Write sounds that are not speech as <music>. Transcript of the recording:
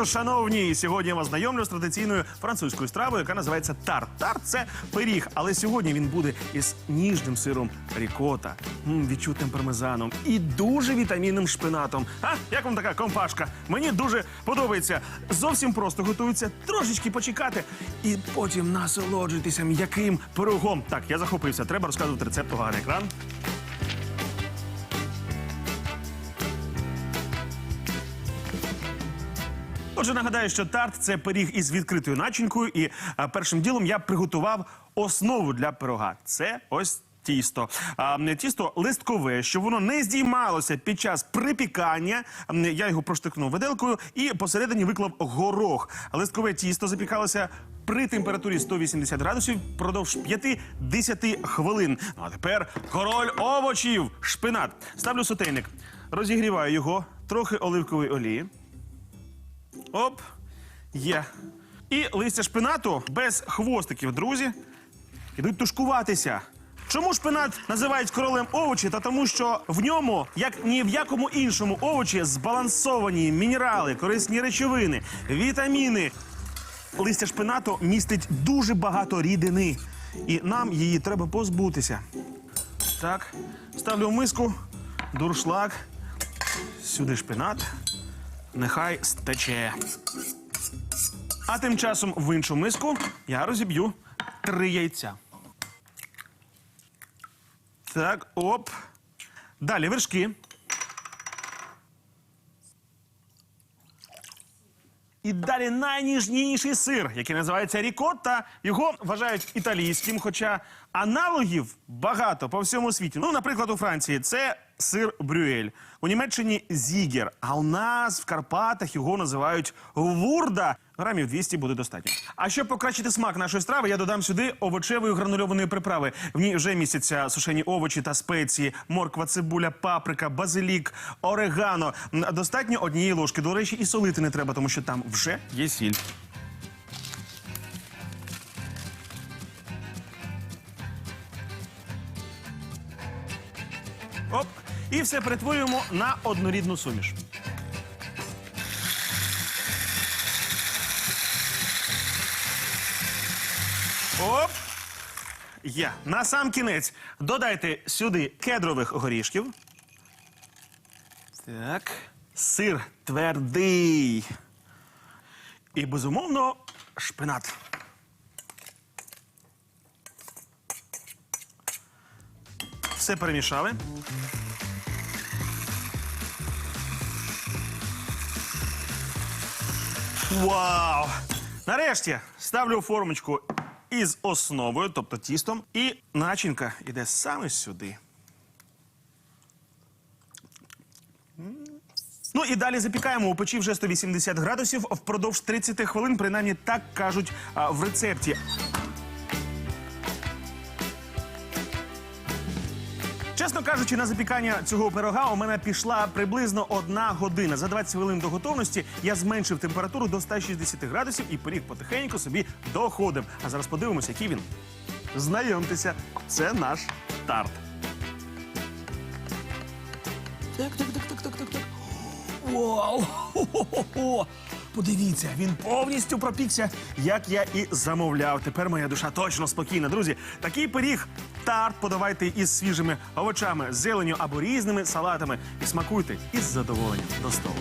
вечір, шановні! Сьогодні я вас знайомлю з традиційною французькою стравою, яка називається тарт. Тарт це пиріг, але сьогодні він буде із ніжним сиром рікота, відчутним пармезаном і дуже вітамінним шпинатом. А як вам така компашка? Мені дуже подобається. Зовсім просто готується трошечки почекати і потім насолоджуйтеся м'яким пирогом. Так, я захопився. Треба розказувати рецепт увага екран. Отже, нагадаю, що тарт це пиріг із відкритою начинкою, і першим ділом я приготував основу для пирога. Це ось. Тісто. А, тісто листкове, щоб воно не здіймалося під час припікання. Я його проштикнув виделкою і посередині виклав горох. Листкове тісто запікалося при температурі 180 градусів впродовж 5-10 хвилин. Ну а тепер король овочів, шпинат. Ставлю сотейник, розігріваю його, трохи оливкової олії. Оп, є. І листя шпинату без хвостиків, друзі, ідуть тушкуватися. Чому шпинат називають королем овочі? Та тому, що в ньому, як ні в якому іншому овочі, збалансовані мінерали, корисні речовини, вітаміни. Листя шпинату містить дуже багато рідини, і нам її треба позбутися. Так, ставлю в миску, дуршлаг, сюди шпинат. Нехай стече. А тим часом в іншу миску я розіб'ю три яйця. Так, оп. Далі вершки. І далі найніжніший сир, який називається рікотта. Його вважають італійським, хоча аналогів багато по всьому світі. Ну, наприклад, у Франції це сир брюель, у Німеччині зігер. А у нас в Карпатах його називають вурда. Грамів 200 буде достатньо. А щоб покращити смак нашої страви, я додам сюди овочевої гранульованої приправи. В ній вже містяться сушені овочі та спеції, морква, цибуля, паприка, базилік, орегано. Достатньо однієї ложки. До речі, і солити не треба, тому що там вже є сіль. Оп. І все перетворюємо на однорідну суміш. Оп! Є. На сам кінець додайте сюди кедрових горішків. Так. Сир твердий. І, безумовно, шпинат. Все перемішали. Вау! Нарешті ставлю формочку із основою, тобто тістом, і начинка йде саме сюди. Ну і далі запікаємо у печі вже 180 градусів впродовж 30 хвилин, принаймні так кажуть а, в рецепті. Чесно кажучи, на запікання цього пирога у мене пішла приблизно одна година. За 20 хвилин до готовності я зменшив температуру до 160 градусів і пиріг потихеньку собі доходив. А зараз подивимося, який він. Знайомтеся, це наш тарт. Так, так, так, так, так, так, так. Вау! <laughs> Хо-хо-хо! Подивіться, він повністю пропікся, як я і замовляв. Тепер моя душа точно спокійна. Друзі, такий пиріг тарт подавайте із свіжими овочами, зеленню або різними салатами. І смакуйте із задоволенням до столу.